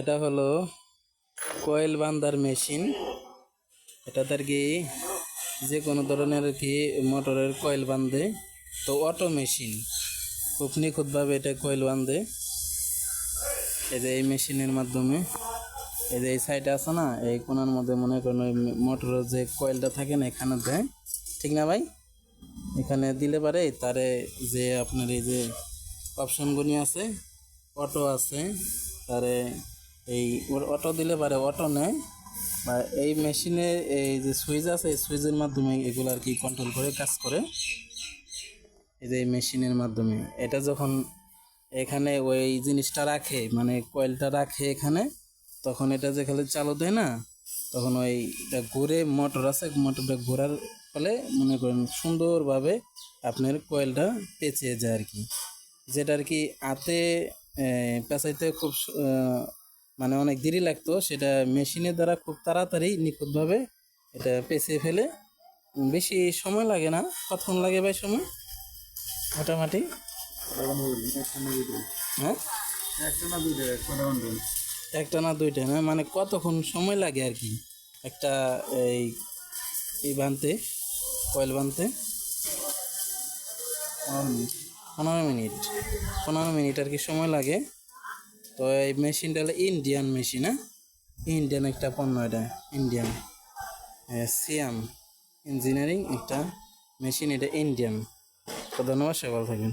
এটা হলো কয়েল বান্দার মেশিন এটা আর কি? যে কোনো ধরনের কি মোটরের কয়েল বান্ধে তো অটো মেশিন খুব নিখুঁতভাবে এটা কয়েল বাঁধে এই যে এই মেশিনের মাধ্যমে। এই যে এই সাইডে আছে না, এই কোনার মধ্যে মনে করেন ওই মোটরের যে কয়েলটা থাকে না, এখানে দেয়। ঠিক না ভাই? এখানে দিলে পারে, তারে যে আপনার এই যে অপশনগুলি আছে অটো আছে, তারে এই অটো দিলে পারে অটো নেয়। বা এই মেশিনে এই যে সুইচ আছে, এই সুইচের মাধ্যমে এগুলো আর কি কন্ট্রোল করে কাজ করে। এই যে এই মেশিনের মাধ্যমে। এটা যখন এখানে ওই জিনিসটা রাখে মানে কয়েলটা রাখে এখানে, তখন এটা যে খালি চালু দেয় না, তখন ওই এটা ঘুরে মোটর আছে মোটরটা ঘোরার ফলে মনে করেন সুন্দরভাবে আপনার কয়েলটা পেঁচিয়ে যায় আর কি। যেটা আর কি হাতে পেঁচাইতে খুব মানে অনেক দেরি লাগতো সেটা মেশিনের দ্বারা খুব তাড়াতাড়ি নিখুঁতভাবে এটা পেঁচিয়ে ফেলে। বেশি সময় লাগে না কতক্ষণ লাগে ভাই সময়? মোটামুটি? হ্যাঁ? একটা না দুইটা না মানে কতক্ষণ সময় লাগে আর কি? একটা এই এই বানতে কয়েল বানতে? পনেরো মিনিট পনেরো মিনিট আর কি সময় লাগে। তো এই মেশিনটা হলো ইন্ডিয়ান মেশিন হ্যাঁ? ইন্ডিয়ান একটা পণ্য এটা ইন্ডিয়ান সিয়াম ইঞ্জিনিয়ারিং একটা মেশিন এটা ইন্ডিয়ান তো ধন্যবাদ, সবাই থাকবেন।